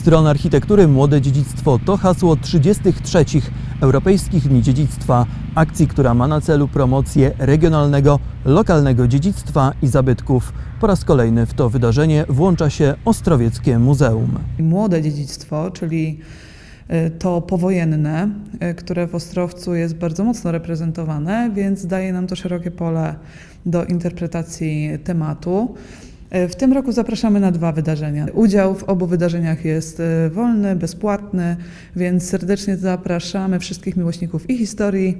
stron architektury Młode Dziedzictwo to hasło 33. Europejskich Dni Dziedzictwa, akcji, która ma na celu promocję regionalnego, lokalnego dziedzictwa i zabytków. Po raz kolejny w to wydarzenie włącza się Ostrowieckie Muzeum. Młode dziedzictwo, czyli y, to powojenne, y, które w Ostrowcu jest bardzo mocno reprezentowane, więc daje nam to szerokie pole do interpretacji tematu. Y, W tym roku zapraszamy na dwa wydarzenia. Udział w obu wydarzeniach jest y, wolny, bezpłatny, więc serdecznie zapraszamy wszystkich miłośników i historii,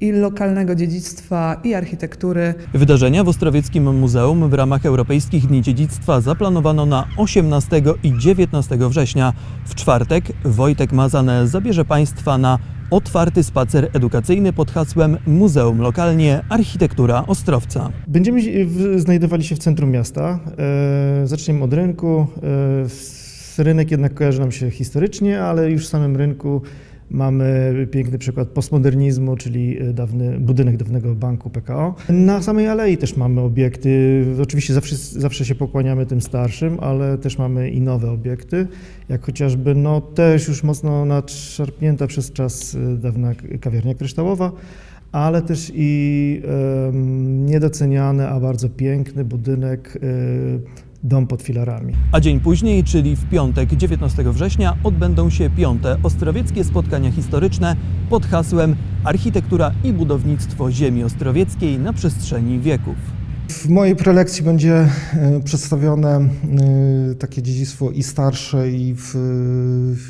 i lokalnego dziedzictwa, i architektury. Wydarzenia w Ostrowieckim Muzeum w ramach Europejskich Dni Dziedzictwa zaplanowano na 18 i 19 września. W czwartek Wojtek Mazan zabierze Państwa na otwarty spacer edukacyjny pod hasłem Muzeum Lokalnie Architektura Ostrowca. Będziemy znajdowali się w centrum miasta. E, Zaczniemy od rynku. E, Rynek jednak kojarzy nam się historycznie, ale już w samym rynku mamy piękny przykład postmodernizmu, czyli e, dawny budynek dawnego banku PKO. Na samej alei też mamy obiekty. Oczywiście zawsze, zawsze się pokłaniamy tym starszym, ale też mamy i nowe obiekty, jak chociażby no, też już mocno nadszarpnięta przez czas e, dawna kawiarnia kryształowa ale też i em, niedoceniany, a bardzo piękny budynek, e, dom pod filarami. A dzień później, czyli w piątek 19 września, odbędą się piąte ostrowieckie spotkania historyczne pod hasłem Architektura i budownictwo ziemi ostrowieckiej na przestrzeni wieków. W mojej prelekcji będzie e, przedstawione e, takie dziedzictwo i starsze, i w,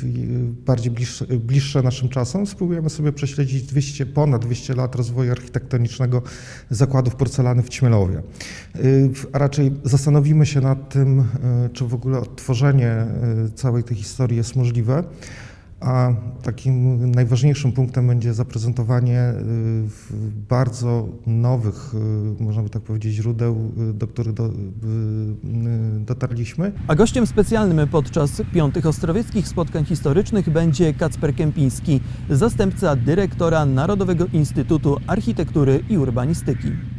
i bardziej bliższe, bliższe naszym czasom. Spróbujemy sobie prześledzić 200, ponad 200 lat rozwoju architektonicznego zakładów porcelany w Ćmielowie. E, A raczej zastanowimy się nad tym, czy w ogóle odtworzenie całej tej historii jest możliwe. A takim najważniejszym punktem będzie zaprezentowanie y, bardzo nowych, y, można by tak powiedzieć, źródeł, y, do których do, dotarliśmy. A gościem specjalnym podczas piątych ostrowieckich spotkań historycznych będzie Kacper Kępiński, zastępca dyrektora Narodowego Instytutu Architektury i Urbanistyki.